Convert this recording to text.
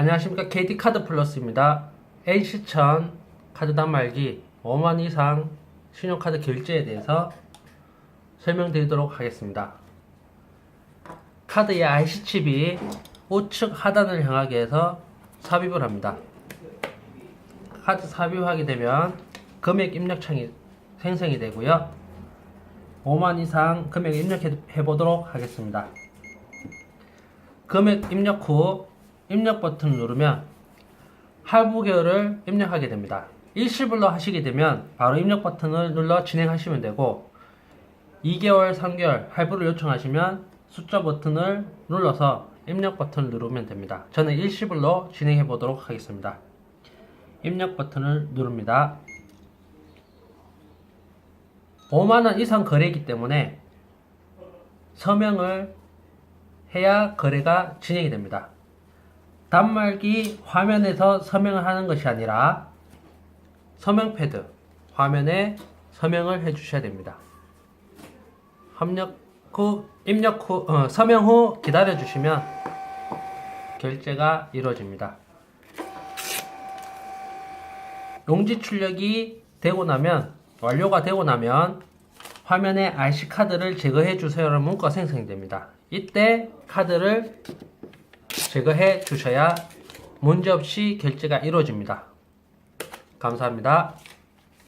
안녕하십니까 KT 카드 플러스입니다. N시천 카드 단말기 5만 이상 신용카드 결제에 대해서 설명드리도록 하겠습니다. 카드의 IC칩이 우측 하단을 향하게 해서 삽입을 합니다. 카드 삽입하게 되면 금액 입력창이 생성이 되고요. 5만 이상 금액 입력해 보도록 하겠습니다. 금액 입력 후 입력 버튼을 누르면 할부 계열을 입력하게 됩니다. 일시불로 하시게 되면 바로 입력 버튼을 눌러 진행하시면 되고 2개월, 3개월 할부를 요청하시면 숫자 버튼을 눌러서 입력 버튼을 누르면 됩니다. 저는 일시불로 진행해 보도록 하겠습니다. 입력 버튼을 누릅니다. 5만원 이상 거래이기 때문에 서명을 해야 거래가 진행이 됩니다. 단말기 화면에서 서명을 하는 것이 아니라 서명 패드 화면에 서명을 해 주셔야 됩니다. 합력 후 입력 후 어, 서명 후 기다려 주시면 결제가 이루어집니다. 용지 출력이 되고 나면 완료가 되고 나면 화면에 IC 카드를 제거해 주세요라는 문구가 생성이 됩니다. 이때 카드를 제거해 주셔야 문제없이 결제가 이루어집니다. 감사합니다.